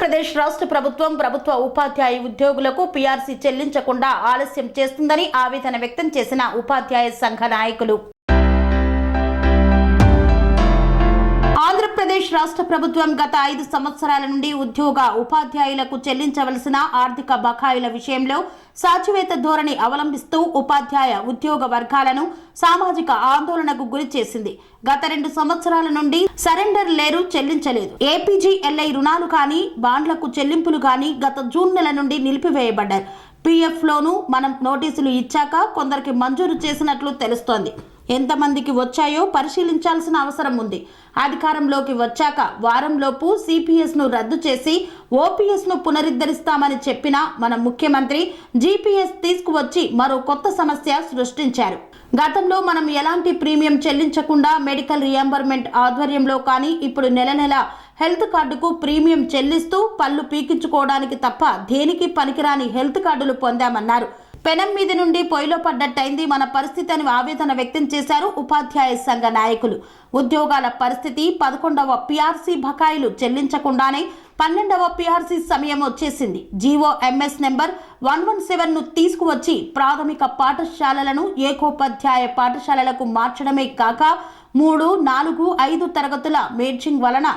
ఆంధ్రప్రదేశ్ రాష్ట్ర ప్రభుత్వం ప్రభుత్వ ఉపాధ్యాయ ఉద్యోగులకు పీఆర్సీ చెల్లించకుండా ఆలస్యం చేస్తుందని ఆవేదన వ్యక్తం చేసిన ఉపాధ్యాయ సంఘ నాయకులు. ఆంధ్రప్రదేశ్ రాష్ట్ర ప్రభుత్వం గత ఐదు సంవత్సరాల నుండి ఉద్యోగ ఉపాధ్యాయులకు చెల్లించవలసిన ఆర్థిక బకాయిల విషయంలో సాచివేత ధోరణి అవలంబిస్తూ ఉపాధ్యాయ ఉద్యోగ వర్గాలను సామాజిక ఆందోళనకు గురి చేసింది. గత రెండు సంవత్సరాల నుండి సరెండర్ లేరు చెల్లించలేదు. ఏపీజీఎల్ఐ రుణాలు కానీ బాండ్లకు చెల్లింపులు కానీ గత జూన్ నెల నుండి నిలిపివేయబడ్డారు పీఎఫ్లోనూ మనం నోటీసులు ఇచ్చాక కొందరికి మంజూరు చేసినట్లు తెలుస్తోంది. ఎంతమందికి వచ్చాయో పరిశీలించాల్సిన అవసరం ఉంది. అధికారంలోకి వచ్చాక వారంలోపు సిపిఎస్ను రద్దు చేసి ఓపీఎస్ను పునరుద్ధరిస్తామని చెప్పిన మన ముఖ్యమంత్రి జీపీఎస్ తీసుకువచ్చి మరో కొత్త సమస్య సృష్టించారు. గతంలో మనం ఎలాంటి ప్రీమియం చెల్లించకుండా మెడికల్ రియంబర్మెంట్ ఆధ్వర్యంలో కానీ ఇప్పుడు నెల నెల హెల్త్ కార్డుకు ప్రీమియం చెల్లిస్తూ పళ్ళు పీకించుకోవడానికి తప్ప దేనికి పనికిరాని హెల్త్ కార్డులు పొందామన్నారు. పెనం మీద నుండి పొయ్యిలో పడ్డట్టయింది. మన పరిస్థితి అని ఆవేదన వ్యక్తం చేశారు ఉపాధ్యాయ సంఘ నాయకులు. ఉద్యోగాల పరిస్థితి పదకొండవ పిఆర్సీ బకాయిలు చెల్లించకుండానే పన్నెండవ పిఆర్సీ సమయం వచ్చేసింది. GO MS number one one సెవెన్ను తీసుకువచ్చి ప్రాథమిక పాఠశాలలను ఏకోపాధ్యాయ పాఠశాలలకు మార్చడమే కాక మూడు నాలుగు ఐదు తరగతుల మేర్చింగ్ వలన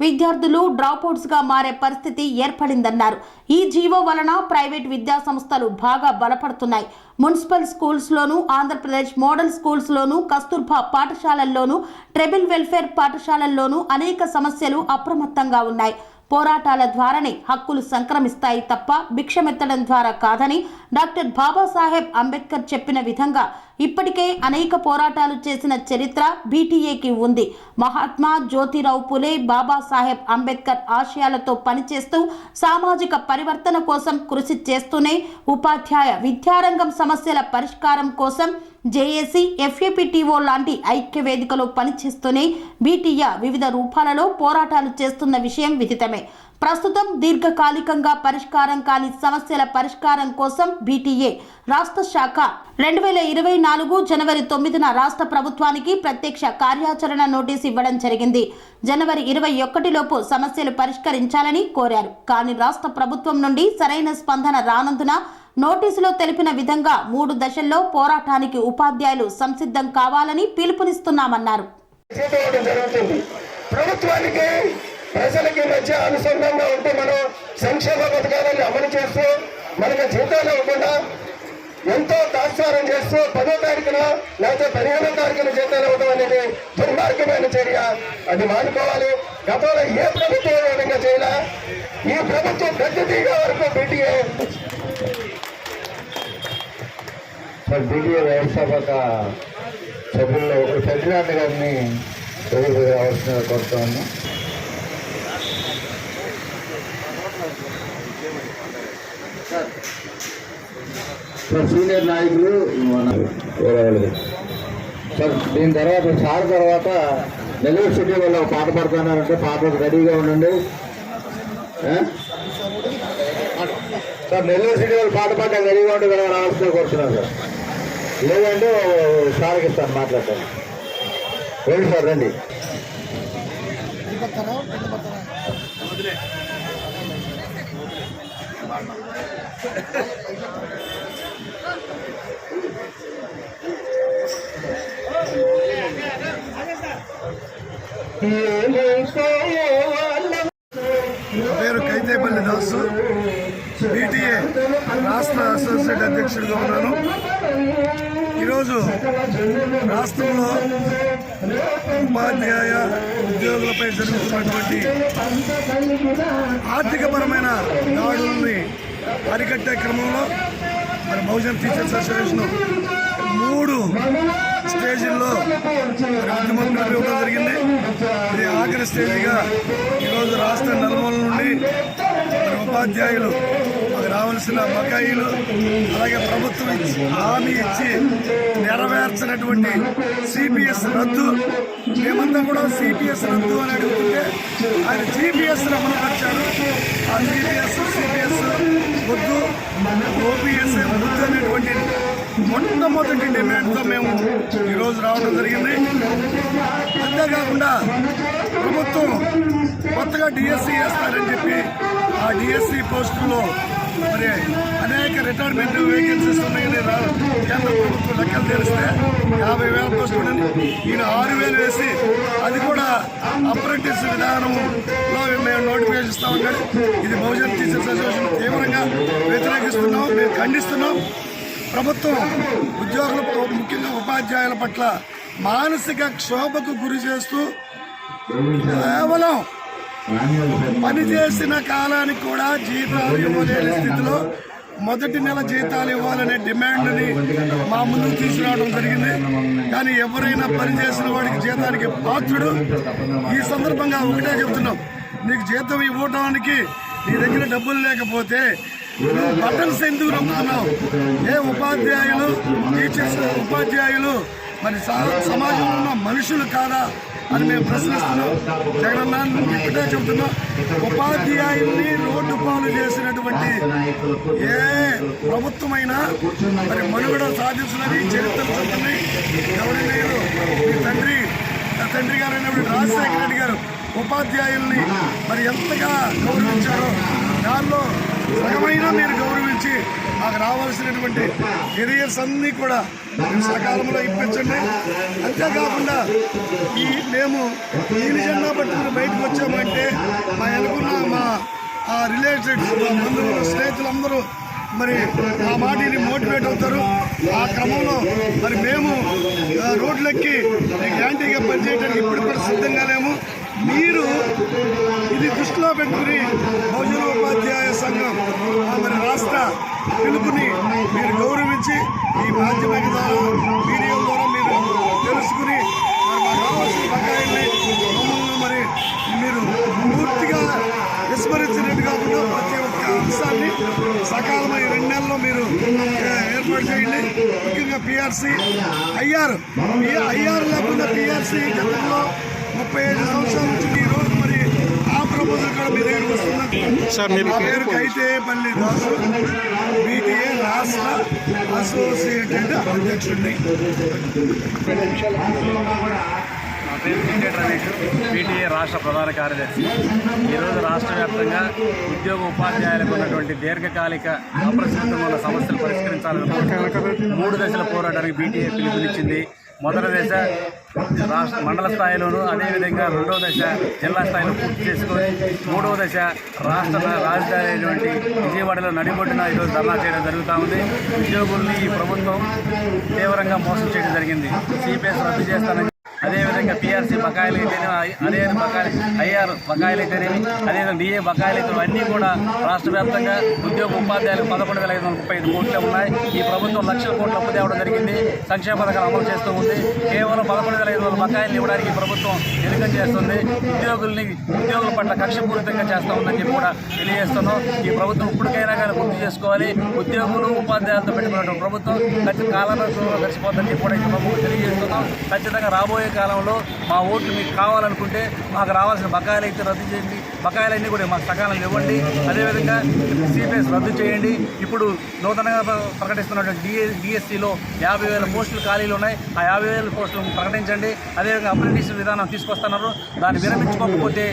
విద్యార్థులు డ్రాప్అవుట్స్గా మారే పరిస్థితి ఏర్పడిందన్నారు. ఈ జీవో వలన ప్రైవేట్ విద్యా సంస్థలు బాగా బలపడుతున్నాయి. మున్సిపల్ స్కూల్స్ లోను ఆంధ్రప్రదేశ్ మోడల్ స్కూల్స్ లోను కస్తూర్బా పాఠశాలల్లోనూ ట్రెబుల్ వెల్ఫేర్ పాఠశాలల్లోనూ అనేక సమస్యలు అప్రమత్తంగా ఉన్నాయి. పోరాటాల ద్వారానే హక్కులు సంక్రమిస్తాయి తప్ప భిక్షమెత్తడం ద్వారా కాదని డాక్టర్ బాబాసాహెబ్ అంబేద్కర్ చెప్పిన విధంగా ఇప్పటికే అనేక పోరాటాలు చేసిన చరిత్ర బీటీఏకి ఉంది. మహాత్మా జ్యోతిరావు పులే బాబాసాహెబ్ అంబేద్కర్ ఆశయాలతో పనిచేస్తూ సామాజిక పరివర్తన కోసం కృషి చేస్తూనే ఉపాధ్యాయ విద్యారంగం సమస్యల పరిష్కారం కోసం జేఏసీ ఎఫ్ఏపిటిఓ లాంటి ఐక్య వేదికలో పనిచేస్తూనే బీటీఆ వివిధ రూపాలలో పోరాటాలు చేస్తున్న విషయం విదితమే. ప్రస్తుతం దీర్ఘకాలికంగా పరిష్కారం కాని సమస్యల పరిష్కారం కోసం బీటీఏ రాష్ట్ర శాఖ రెండు వేల ఇరవై నాలుగు జనవరి తొమ్మిదిన రాష్ట్ర ప్రభుత్వానికి ప్రత్యక్ష కార్యాచరణ నోటీస్ ఇవ్వడం జరిగింది. జనవరి ఇరవై ఒకటిలోపు సమస్యలు పరిష్కరించాలని కోరారు. కానీ రాష్ట్ర ప్రభుత్వం నుండి సరైన స్పందన రానందున నోటీసులో తెలిపిన విధంగా మూడు దశల్లో పోరాటానికి ఉపాధ్యాయులు సంసిద్ధం కావాలని పిలుపునిస్తున్నామన్నారు. జరుగుతుంది. ప్రభుత్వానికి ప్రజలకి మధ్య అనుసంధానంగా ఉంటూ మనం సంక్షేమ పథకాలను అమలు చేస్తూ మనకి జీతాలు ఇవ్వకుండా ఎంతో తాత్సారం చేస్తూ పదో తారీఖున లేకపోతే పదిహేనో తారీఖున జీతాలు ఇవ్వడం అనేది దుర్మార్గమైన చర్య. అది మానుకోవాలి. గతంలో ఏ ప్రభుత్వం ఈ విధంగా చేయాల? ఈ ప్రభుత్వం గట్టి దిగే వరకు బీటీఏ సార్ బీటీఏ వ్యవస్థాపక సభ్యుల్లో ఒక సత్యనారాయణ గారిని ఎదురు రావాల్సిన కోరుతాను సార్ సీనియర్ నాయకులు సార్ దీని తర్వాత సార్ తర్వాత నెల్లూరు సిటీ వాళ్ళు పాట పడుతున్నారంటే పాట రెడీగా ఉండండి? సార్ నెల్లూరు సిటీ వాళ్ళు పాట పాడడానికి రెడీగా ఉంటే కదా రావాల్సిన కోరుతున్నాను సార్ లేదంటే సార్కి ఇస్తాను మాట్లాడతాను. రండి సార్ రండి. నా రాష్ట్ర అసోసియేట్ అధ్యక్షుడిగా ఉన్నాను. ఈరోజు రాష్ట్రంలో ఉపాధ్యాయ ఉద్యోగులపై జరుగుతున్నటువంటి ఆర్థికపరమైన దాడుల్ని అరికట్టే క్రమంలో మరి బహుజన్ టీచర్స్ అసోసియేషన్ మూడు స్టేజీల్లో ఉద్యమం ఇవ్వడం జరిగింది. ఇది ఆఖరి స్టేజీగా ఈరోజు రాష్ట్ర నలుమూల నుండి ఉపాధ్యాయులు రావాల్సిన బకాయిలు అలాగే ప్రభుత్వం ఇచ్చి హామీ ఇచ్చి నెరవేర్చినటువంటి సిపిఎస్ రద్దు మేమంతా కూడా సిపిఎస్ రద్దు అని అడుగుతుంటే ఆయన జీపీఎస్ అమలుపరిచారు ఆ జీపీఎస్ సిపిఎస్ వద్దు ఓపీఎస్ వద్దు అనేటువంటి మొట్టమొదటి డిమాండ్తో మేము ఈరోజు రావడం జరిగింది. అంతేకాకుండా ప్రభుత్వం కొత్తగా డిఎస్సి వేస్తారని చెప్పి ఆ డిఎస్సి పోస్టుల్లో మరి అనేక రిటైర్మెంట్ వేకెన్సీస్ ఉన్నాయని కేంద్ర ప్రభుత్వం లెక్కలు తెలిస్తే యాభై వేల పోస్టులని ఈయన ఆరు వేలు వేసి అది కూడా అప్రెంటిస్ విధానంలో మేము నోటిఫికేషన్ ఇస్తాం కానీ ఇది బహుజన్ టీచర్స్ అసోసియేషన్ తీవ్రంగా వ్యతిరేకిస్తున్నాం మేము ఖండిస్తున్నాం. ప్రభుత్వం ఉద్యోగుల ముఖ్యంగా ఉపాధ్యాయుల పట్ల మానసిక క్షోభకు గురి చేస్తూ కేవలం పనిచేసిన కాలానికి కూడా జీతాలు ఇవ్వలేని స్థితిలో మొదటి నెల జీతాలు ఇవ్వాలనే డిమాండ్ని మా ముందుకు తీసుకురావడం జరిగింది. కానీ ఎవరైనా పనిచేసిన వాడికి జీతానికి పాత్రుడు ఈ సందర్భంగా ఒకటే చెప్తున్నాం. నీకు జీతం ఇవ్వడానికి నీ దగ్గర డబ్బులు లేకపోతే బటన్స్ ఎందుకు నమ్ముతున్నావు. ఏ ఉపాధ్యాయులు టీచర్స్ ఉపాధ్యాయులు మరి సమాజంలో ఉన్న మనుషులు కాదా అని మేము ప్రశ్నిస్తున్నాం. జగనన్న ఇప్పుడే చెబుతున్నాం ఉపాధ్యాయుల్ని రోడ్డు పాలు చేసినటువంటి ఏ ప్రభుత్వమైనా మరి మనుగడ సాధించినది చరిత్ర ఎవరి లేదు మీ తండ్రి తండ్రి గారు అయినప్పుడు రాజశేఖర రెడ్డి గారు ఉపాధ్యాయుల్ని మరి ఎంతగా గౌరవించారో దానిలో సగమైనా మీరు గౌరవించి మాకు రావాల్సినటువంటి కెరియర్స్ అన్నీ కూడా సకాలంలో ఇప్పించండి. అంతేకాకుండా ఈ మేము ఈ జెండా పట్టుకుని బయటకు వచ్చామంటే మా అనుకున్న మా ఆ మా బంధువులు స్నేహితులందరూ మరి ఆ మాటిని మోటివేట్ అవుతారు. ఆ క్రమంలో మరి మేము ఆ, రోడ్లెక్కి గ్యారంటీగా పనిచేయడానికి ఇప్పుడు కూడా సిద్ధంగా లేము. మీరు ఇది దృష్టిలో పెట్టుకుని బహుజన ఉపాధ్యాయ సంఘం మరి రాష్ట్ర పిలుపుని మీరు గౌరవించి ఈ మాధ్యమిక ద్వారా మీడియా ద్వారా మీరు తెలుసుకుని మరి మాకు కావాల్సిన బకాయిల్ని మమ్మల్ని మరి మీరు పూర్తిగా విస్మరించినట్టు కాకుండా ప్రతి ఒక్క అంశాన్ని సకాలమైన రెండు నెలల్లో మీరు ఏర్పాటు చేయండి. ముఖ్యంగా పిఆర్సీ ఐఆర్ ఐఆర్ లేకుండా పిఆర్సీ గతంలో ముప్పై ఐదు సంవత్సరాల నుంచి ఈ రోజు మరి ఆ ప్రపోజల్ కూడా మీ సార్, మీరు నా పేరు కైతేపల్లి దాసు బీటీఏ రాష్ట్ర అసోసియేటెడ్ అధ్యక్షుడిని. నా పేరు వెంకట రమేష్ పీటీఏ రాష్ట్ర ప్రధాన కార్యదర్శి. ఈరోజు రాష్ట్ర వ్యాప్తంగా ఉద్యోగ ఉపాధ్యాయులకు ఉన్నటువంటి దీర్ఘకాలిక అప్రస్తుతంగా ఉన్న సమస్యలు పరిష్కరించాలని మూడు దశల పోరాటానికి బీటీఏ పిలుపునిచ్చింది. మొదటి దశ రాష్ట్ర మండల స్థాయిలోను అదేవిధంగా రెండవ దశ జిల్లా స్థాయిలో పూర్తి చేసుకొని మూడవ దశ రాష్ట్ర రాజధాని అయినటువంటి విజయవాడలో నడిబొడ్డున ఈరోజు ధర్నా చేయడం జరుగుతూ ఉంది. ఉద్యోగుల్ని ఈ ప్రభుత్వం తీవ్రంగా మోసం చేయడం జరిగింది. సిపిఎస్ రద్దు చేస్తానని అదేవిధంగా పిఆర్సీ బకాయిలు అయితేనేమి అదే బకాయి ఐఆర్ బకాయిలు అయితేనేమి అదేవిధంగా డిఏ బకాయిలు అయితే అన్నీ కూడా రాష్ట్ర వ్యాప్తంగా ఉద్యోగ ఉపాధ్యాయులకు పదకొండు వేల ఐదు వందల ముప్పై ఐదు కోట్లు ఉన్నాయి. ఈ ప్రభుత్వం లక్షల కోట్లు అప్పు తేవడం జరిగింది. సంక్షేమ పథకాలు అమలు చేస్తూ ఉంది. కేవలం పదకొండు వేల ఐదు వందల బకాయిలు ఇవ్వడానికి ప్రభుత్వం ఎన్నికం చేస్తుంది. ఉద్యోగుల్ని ఉద్యోగుల పట్ల కక్షపూరితంగా చేస్తూ ఉందని చెప్పి కూడా తెలియజేస్తున్నాం. ఈ ప్రభుత్వం ఇప్పటికైనా కానీ గుర్తు చేసుకోవాలి. ఉద్యోగులు ఉపాధ్యాయులతో పెట్టుకున్నటువంటి ప్రభుత్వం ఖచ్చితంగా కాలంలో కలిసిపోతుందని చెప్పి కూడా ఈ ప్రభుత్వం తెలియజేస్తున్నాం. ఖచ్చితంగా రాబోయే కాలంలో మా ఓట్లు మీకు కావాలనుకుంటే మాకు రావాల్సిన బకాయిలు అయితే రద్దు చేయండి. బకాయిలన్నీ కూడా మాకు సకాలంలో ఇవ్వండి. అదేవిధంగా సిపిఎస్ రద్దు చేయండి. ఇప్పుడు నూతనంగా ప్రకటిస్తున్నటువంటి డిఏ డిఎస్సిలో యాభై వేల పోస్టులు ఖాళీలు ఉన్నాయి. ఆ యాభై వేల పోస్టులు ప్రకటించండి. అదేవిధంగా అప్రెంటిస్ విధానం తీసుకొస్తున్నారు. దాన్ని విరమించుకోకపోతే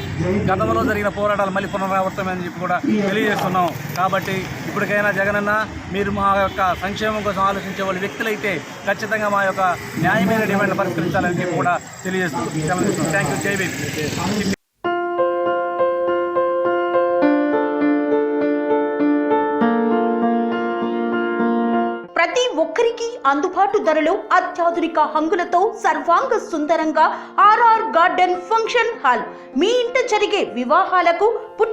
గతంలో జరిగిన పోరాటాలు మళ్ళీ పునరావృతమని చెప్పి కూడా తెలియజేస్తున్నాం. కాబట్టి ఇప్పటికైనా జగనన్న మీరు మా యొక్క సంక్షేమం కోసం ఆలోచించే వాళ్ళు వ్యక్తులైతే ఖచ్చితంగా మా యొక్క న్యాయమైన డిమాండ్లు పరిష్కరించాలని చెప్పి కూడా తెలియజేస్తూ సెలవు థ్యాంక్ యూ జై భీమ్ ప్రతి ఒక్కరికి అందుబాటు ధరలో అత్యాధునిక హంగులతో సర్వాంగ సుందరంగా ఆర్ఆర్ గార్డెన్ ఫంక్షన్ హాల్. మీ ఇంట జరిగే వివాహాలకు